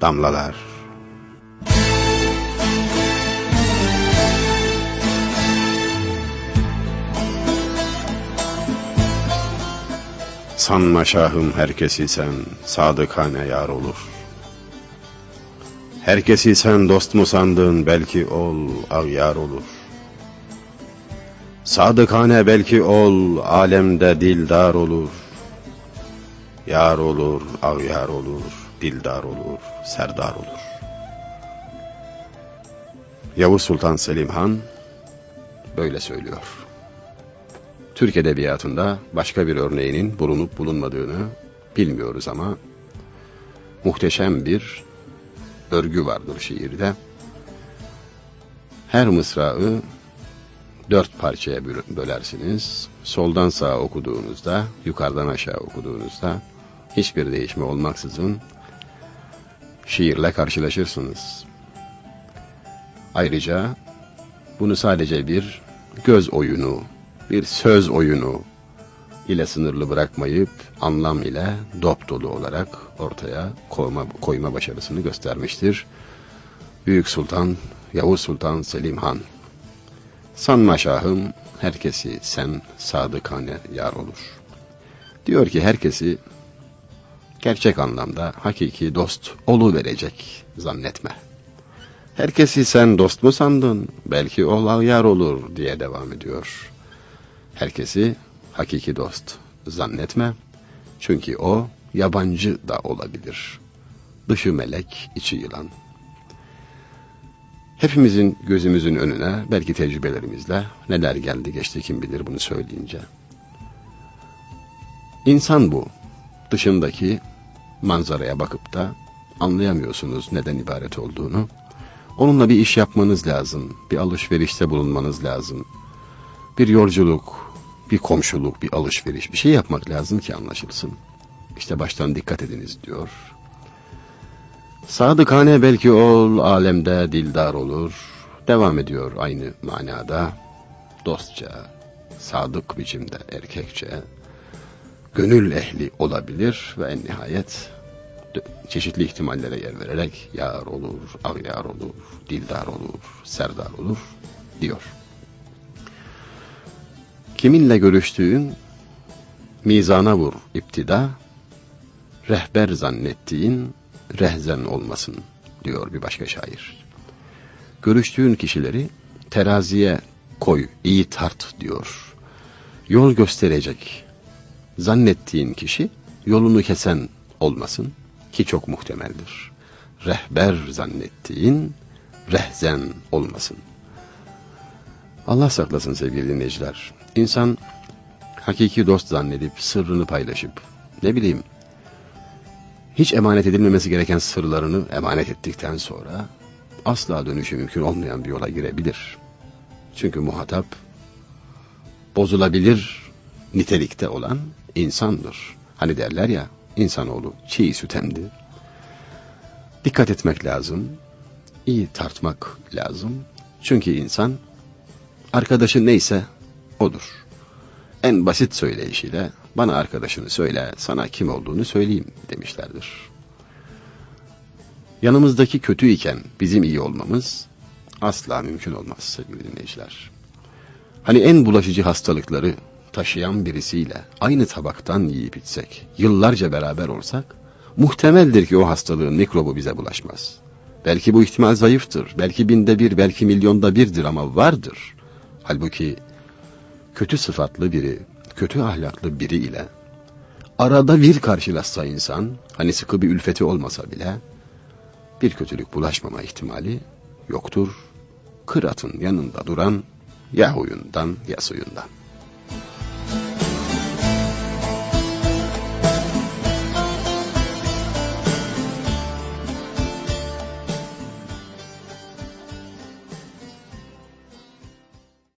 damlalar. Sanma şahım herkesi sen, sadıkane yar olur. Herkesi sen dost mu sandın, belki ol, yar olur. Sadıkane belki ol, alemde dildar olur. Yar olur, yar olur, dildar olur, serdar olur. Yavuz Sultan Selim Han böyle söylüyor. Türk Edebiyatı'nda başka bir örneğinin bulunup bulunmadığını bilmiyoruz ama muhteşem bir örgü vardır şiirde. Her mısrağı dört parçaya bölersiniz. Soldan sağa okuduğunuzda, yukarıdan aşağı okuduğunuzda hiçbir değişme olmaksızın şiirle karşılaşırsınız. Ayrıca bunu sadece bir göz oyunu, bir söz oyunu ile sınırlı bırakmayıp anlam ile dop dolu olarak ortaya koyma, koyma başarısını göstermiştir. Büyük Sultan Yavuz Sultan Selim Han. Sanma şahım herkesi sen sadıkane yar olur. Diyor ki herkesi gerçek anlamda hakiki dost olu verecek zannetme. Herkesi sen dost mu sandın? Belki ol yar olur diye devam ediyor. Herkesi hakiki dost zannetme. Çünkü o yabancı da olabilir. Dışı melek, içi yılan. Hepimizin gözümüzün önüne belki tecrübelerimizle neler geldi geçti kim bilir bunu söyleyince. İnsan bu. Dışındaki manzaraya bakıp da anlayamıyorsunuz neden ibaret olduğunu. Onunla bir iş yapmanız lazım. Bir alışverişte bulunmanız lazım. Bir yolculuk, bir komşuluk, bir alışveriş, bir şey yapmak lazım ki anlaşılsın. İşte baştan dikkat ediniz diyor. Sadıkane belki ol, alemde dildar olur. Devam ediyor aynı manada. Dostça, sadık biçimde erkekçe, gönül ehli olabilir ve en nihayet çeşitli ihtimallere yer vererek yar olur, avyar olur, dildar olur, serdar olur diyor. Kiminle görüştüğün mizana vur iptida, rehber zannettiğin rehzen olmasın diyor bir başka şair. Görüştüğün kişileri teraziye koy, iyi tart diyor. Yol gösterecek, zannettiğin kişi yolunu kesen olmasın ki çok muhtemeldir. Rehber zannettiğin rehzen olmasın. Allah saklasın sevgili dinleyiciler. İnsan hakiki dost zannedip sırrını paylaşıp ne bileyim hiç emanet edilmemesi gereken sırlarını emanet ettikten sonra asla dönüşü mümkün olmayan bir yola girebilir. Çünkü muhatap bozulabilir nitelikte olan insandır. Hani derler ya insanoğlu çiğ süt emdi. Dikkat etmek lazım. iyi tartmak lazım. Çünkü insan arkadaşı neyse odur. En basit söyleyişiyle bana arkadaşını söyle, sana kim olduğunu söyleyeyim demişlerdir. Yanımızdaki kötü iken bizim iyi olmamız asla mümkün olmaz sevgili dinleyiciler. Hani en bulaşıcı hastalıkları taşıyan birisiyle aynı tabaktan yiyip içsek, yıllarca beraber olsak, muhtemeldir ki o hastalığın mikrobu bize bulaşmaz. Belki bu ihtimal zayıftır, belki binde bir, belki milyonda birdir ama vardır. Halbuki kötü sıfatlı biri, kötü ahlaklı biri ile arada bir karşılaşsa insan, hani sıkı bir ülfeti olmasa bile, bir kötülük bulaşmama ihtimali yoktur. Kıratın yanında duran ya huyundan ya suyundan.